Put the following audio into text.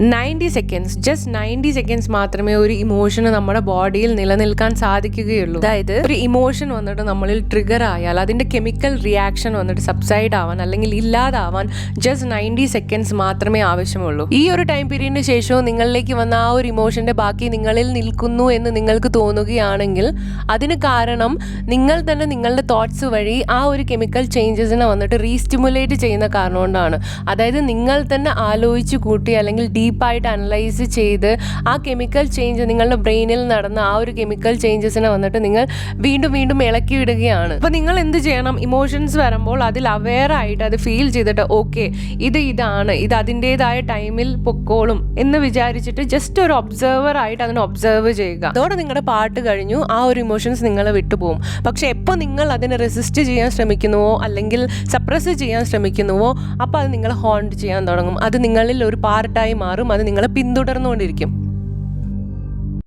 Ninety seconds just ninety seconds മാത്രമേ ഒരു ഇമോഷന് നമ്മുടെ ബോഡിയിൽ നിലനിൽക്കാൻ സാധിക്കുകയുള്ളൂ. അതായത് ഒരു ഇമോഷൻ വന്നിട്ട് നമ്മളിൽ ട്രിഗർ ആയാൽ അതിന്റെ കെമിക്കൽ റിയാക്ഷൻ വന്നിട്ട് സബ്സൈഡ് ആവാൻ അല്ലെങ്കിൽ ഇല്ലാതാവാൻ ജസ്റ്റ് നയന്റി സെക്കൻഡ്സ് മാത്രമേ ആവശ്യമുള്ളൂ. ഈ ഒരു ടൈം പീരീഡിന് ശേഷവും നിങ്ങളിലേക്ക് വന്ന ആ ഒരു ഇമോഷന്റെ ബാക്കി നിങ്ങളിൽ നിൽക്കുന്നു എന്ന് നിങ്ങൾക്ക് തോന്നുകയാണെങ്കിൽ അതിന് കാരണം നിങ്ങൾ തന്നെ നിങ്ങളുടെ തോട്ട്സ് വഴി ആ ഒരു കെമിക്കൽ ചേഞ്ചസിനെ വന്നിട്ട് റീസ്റ്റിമുലേറ്റ് ചെയ്യുന്ന കാരണം കൊണ്ടാണ്. അതായത് നിങ്ങൾ തന്നെ ആലോചിച്ച് കൂട്ടി അല്ലെങ്കിൽ ഡീപ്പായിട്ട് അനലൈസ് ചെയ്ത് ആ കെമിക്കൽ ചേഞ്ച് നിങ്ങളുടെ ബ്രെയിനിൽ നടന്ന ആ ഒരു കെമിക്കൽ ചേഞ്ചസിനെ വന്നിട്ട് നിങ്ങൾ വീണ്ടും വീണ്ടും ഇളക്കി വിടുകയാണ്. അപ്പോൾ നിങ്ങൾ എന്ത് ചെയ്യണം? ഇമോഷൻസ് വരുമ്പോൾ അതിൽ അവെയർ ആയിട്ട് അത് ഫീൽ ചെയ്തിട്ട് ഓക്കെ ഇത് ഇതാണ് ഇത് അതിന്റെതായ ടൈമിൽ പൊക്കോളും എന്ന് വിചാരിച്ചിട്ട് ജസ്റ്റ് ഒരു ഒബ്സർവർ ആയിട്ട് അതിനെ ഒബ്സർവ് ചെയ്യുക. അതോടെ നിങ്ങളുടെ പാട്ട് കഴിഞ്ഞു ആ ഒരു ഇമോഷൻസ് നിങ്ങൾ വിട്ടുപോകും. പക്ഷെ എപ്പോൾ നിങ്ങൾ അതിനെ റെസിസ്റ്റ് ചെയ്യാൻ ശ്രമിക്കുന്നുവോ അല്ലെങ്കിൽ സപ്രസ് ചെയ്യാൻ ശ്രമിക്കുന്നുവോ അപ്പോൾ അത് നിങ്ങളെ ഹോണ്ട് ചെയ്യാൻ തുടങ്ങും. അത് നിങ്ങളിൽ ഒരു പാർട്ടായി മാറും അത് നിങ്ങളെ പിന്തുടർന്നുകൊണ്ടിരിക്കും.